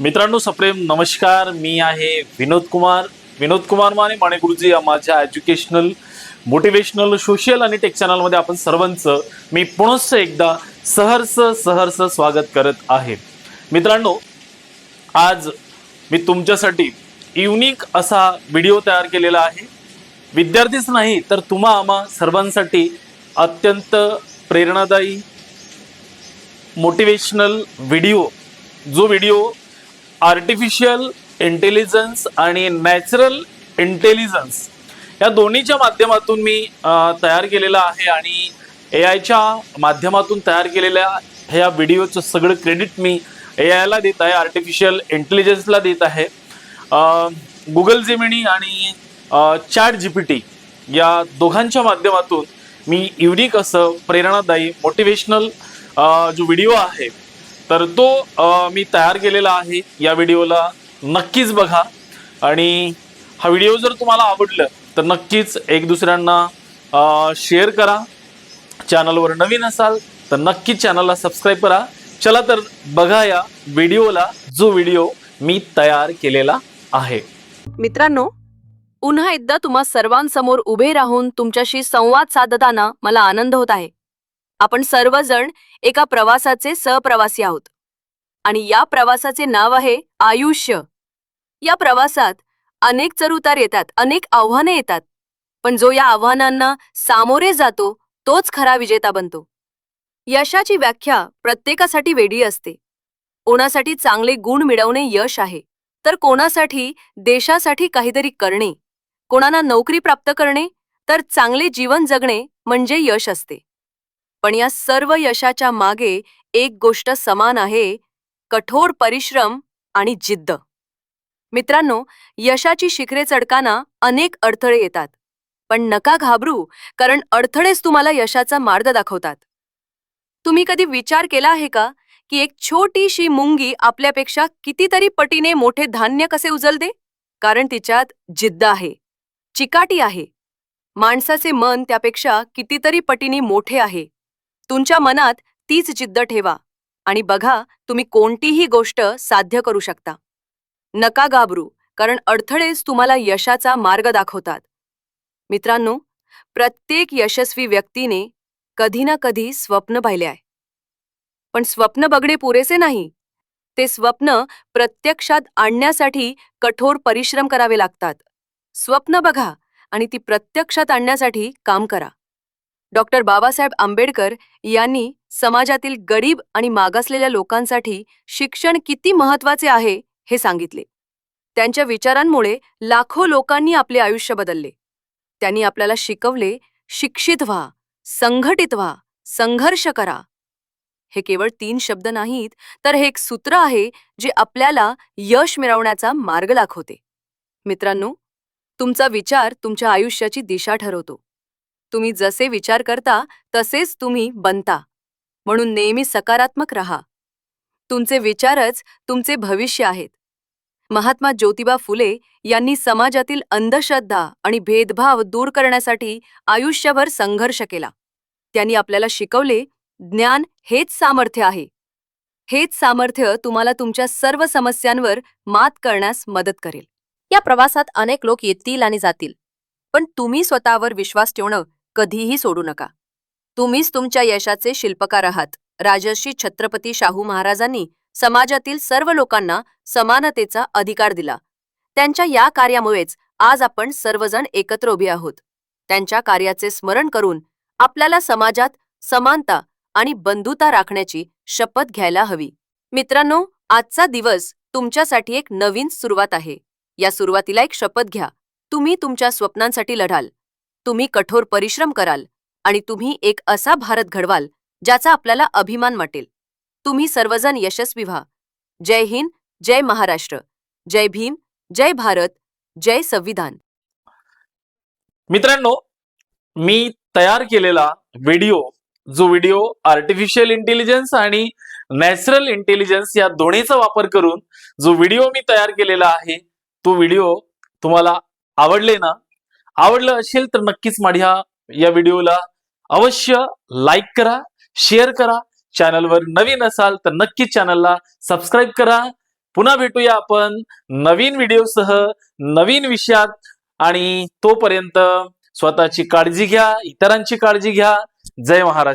मित्रांनो सप्रेम नमस्कार. मी आहे विनोद कुमार. विनोद कुमार माने माने गुरुजी या माझ्या एज्युकेशनल मोटिवेशनल सोशल आणि टेक चॅनलमध्ये आपण सर्वांचं मी पुनश्च एकदा सहर्ष सहर्ष स्वागत करत आहे. मित्रांनो आज मी तुमच्यासाठी युनिक असा व्हिडिओ तयार केलेला आहे. विद्यार्थीच नाही तर तुम्हा आम्हा सर्वांसाठी अत्यंत प्रेरणादायी मोटिवेशनल व्हिडिओ जो व्हिडिओ आर्टिफिशियल इंटेलिजन्स आणि नॅचरल इंटेलिजन्स या दोन्हीच्या माध्यमातून मी तयार केलेला आहे आणि ए आयच्या माध्यमातून तयार केलेल्या ह्या व्हिडिओचं सगळं क्रेडिट मी ए आयला देत आहे आर्टिफिशियल इंटेलिजन्सला देत आहे. गुगल जेमिनी आणि चॅट जी पी टी या दोघांच्या माध्यमातून मी युनिक असं प्रेरणादायी मोटिवेशनल जो व्हिडिओ आहे तर तो मी तयार केलेला आहे या व्हिडिओला. नक्कीच बघा. आणि हा व्हिडिओ जर तुम्हाला आवडलं तर नक्कीच एक दुसऱ्यांना शेअर करा. चॅनलवर नवीन असाल तर नक्कीच चॅनलला सबस्क्राईब करा. चला तर बघा या व्हिडिओला जो व्हिडिओ मी तयार केलेला आहे. मित्रांनो पुन्हा एकदा तुम्हा सर्वांसमोर उभे राहून तुमच्याशी संवाद साधताना मला आनंद होत आहे. आपण सर्वजण एका प्रवासाचे सहप्रवासी आहोत. आणि या प्रवासाचे नाव आहे आयुष्य. या प्रवासात अनेक चढउतार येतात अनेक आव्हाने येतात. पण जो या आव्हानांना सामोरे जातो तोच खरा विजेता बनतो. यशाची व्याख्या प्रत्येकासाठी वेगळी असते. कोणासाठी चांगले गुण मिळवणे यश आहे तर कोणासाठी देशासाठी काहीतरी करणे. कोणाला नोकरी प्राप्त करणे तर चांगले जीवन जगणे म्हणजे यश असते. पण या सर्व यशाच्या मागे एक गोष्ट समान आहे कठोर परिश्रम आणि जिद्द. मित्रांनो यशाची शिखरे चढताना अनेक अडथळे येतात पण नका घाबरू कारण अडथळेच तुम्हाला यशाचा मार्ग दाखवतात. तुम्ही कधी विचार केला आहे का की एक छोटीशी मुंगी आपल्यापेक्षा कितीतरी पटीने मोठे धान्य कसे उजलते? कारण तिच्यात जिद्द आहे चिकाटी आहे. माणसाचे मन त्यापेक्षा कितीतरी पटीने मोठे आहे. तुमच्या मनात तीच जिद्द ठेवा आणि बघा तुम्ही कोणतीही गोष्ट साध्य करू शकता. नका घाबरू कारण अडथळेच तुम्हाला यशाचा मार्ग दाखवतात. मित्रांनो प्रत्येक यशस्वी व्यक्तीने कधी ना कधी स्वप्न पाहिले आहे. पण स्वप्न बघणे पुरेसे नाही. ते स्वप्न प्रत्यक्षात आणण्यासाठी कठोर परिश्रम करावे लागतात. स्वप्न बघा आणि ती प्रत्यक्षात आणण्यासाठी काम करा. डॉक्टर बाबासाहेब आंबेडकर यांनी समाजातील गरीब आणि मागासलेल्या लोकांसाठी शिक्षण किती महत्त्वाचे आहे हे सांगितले. त्यांच्या विचारांमुळे लाखो लोकांनी आपले आयुष्य बदलले. त्यांनी आपल्याला शिकवले शिक्षित व्हा संघटित व्हा संघर्ष करा. हे केवळ तीन शब्द नाहीत तर हे एक सूत्र आहे जे आपल्याला यश मिळवण्याचा मार्ग दाखवते मित्रांनो तुमचा विचार तुमच्या आयुष्याची दिशा ठरवतो. तुम्ही जसे विचार करता तसेच तुम्ही बनता. म्हणून नेहमी सकारात्मक रहा. तुमचे विचारच तुमचे भविष्य आहेत. महात्मा ज्योतिबा फुले यांनी समाजातील अंधश्रद्धा आणि भेदभाव दूर करण्यासाठी आयुष्यभर संघर्ष केला. त्यांनी आपल्याला शिकवले ज्ञान हेच सामर्थ्य आहे. हेच सामर्थ्य तुम्हाला तुमच्या सर्व समस्यांवर मात करण्यास मदत करेल. या प्रवासात अनेक लोक येतील आणि जातील. पण तुम्ही स्वतःवर विश्वास ठेवणं कधीही सोडू नका. तुम्हीच तुमच्या यशाचे शिल्पकार आहात. राजर्षी छत्रपती शाहू महाराजांनी समाजातील सर्व लोकांना समानतेचा अधिकार दिला. त्यांच्या या कार्यामुळेच आज आपण सर्वजण एकत्र उभे आहोत. त्यांच्या कार्याचे स्मरण करून आपल्याला समाजात समानता आणि बंधुता राखण्याची शपथ घ्यायला हवी. मित्रांनो आजचा दिवस तुमच्यासाठी एक नवीन सुरुवात आहे. या सुरुवातीला एक शपथ घ्या. तुम्ही तुमच्या स्वप्नांसाठी लढाल. तुम्ही कठोर परिश्रम कराल आणि तुम्ही एक असा भारत घडवाल ज्याचा आपल्याला अभिमान वाटेल. तुम्ही सर्वजण यशस्वी व्हा. जय हिंद जय महाराष्ट्र. जय भीम जय भारत जय संविधान. मित्रांनो मी तयार केलेला व्हिडिओ जो व्हिडिओ आर्टिफिशियल इंटेलिजन्स आणि नॅचरल इंटेलिजन्स या दोन्हीचा वापर करून जो व्हिडिओ मी तयार केलेला आहे तो व्हिडिओ तुम्हाला आवडले ना आवडलं असेल तर नक्कीच माझ्या या व्हिडिओला. अवश्य लाईक करा शेअर करा. चॅनलवर नवीन असाल तर नक्कीच चॅनलला सबस्क्राईब करा. पुन्हा भेटूया आपण नवीन व्हिडिओसह नवीन विषयात. आणि तोपर्यंत स्वतःची काळजी घ्या इतरांची काळजी घ्या. जय महाराष्ट्र.